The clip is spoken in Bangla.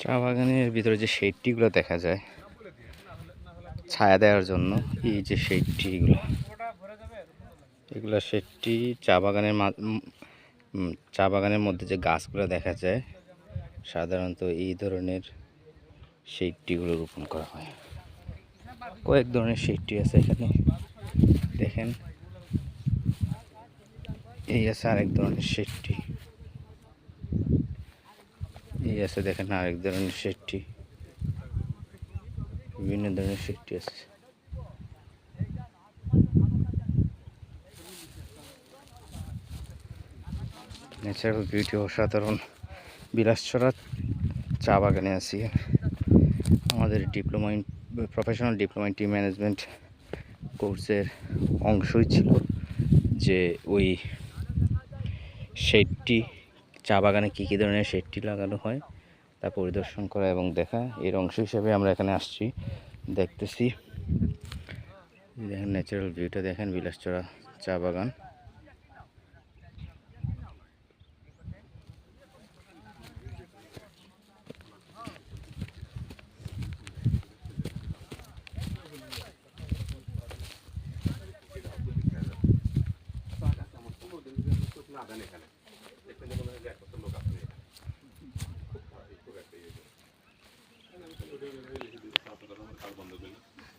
চা বাগানের ভিতরে যে শেডটিগুলো দেখা যায়, ছায়া দেওয়ার জন্য এই যে শেডটিগুলো, এগুলো শেডটি চা বাগানের চা বাগানের মধ্যে যে গাছগুলো দেখা যায়, সাধারণত এই ধরনের শেডটিগুলো রোপণ করা হয়। কয়েক ধরনের শেডটি আছে এখানে, দেখেন। এই আছে আরেক ধরনের শেডটি। এই আছে দেখেন আরেক ধরনের শেডটি বিভিন্ন ধরনের শেডটি আছে। ন্যাচারাল বিউটি অসাধারণ। বিলাসছড়া চা বাগানে আছি। আমাদের diploma in professional diploma in tea management কোর্সের অংশই ছিল যে ওই শেডটি চা বাগানে কী কী ধরনের শেডটি লাগানো হয় তা পরিদর্শন করা এবং দেখা। এর অংশ হিসেবে আমরা এখানে আসছি। দেখতেছি। দেখেন ন্যাচারাল ভিউটা দেখেন, বিলাসচড়া চা বাগান। で国のやことも学園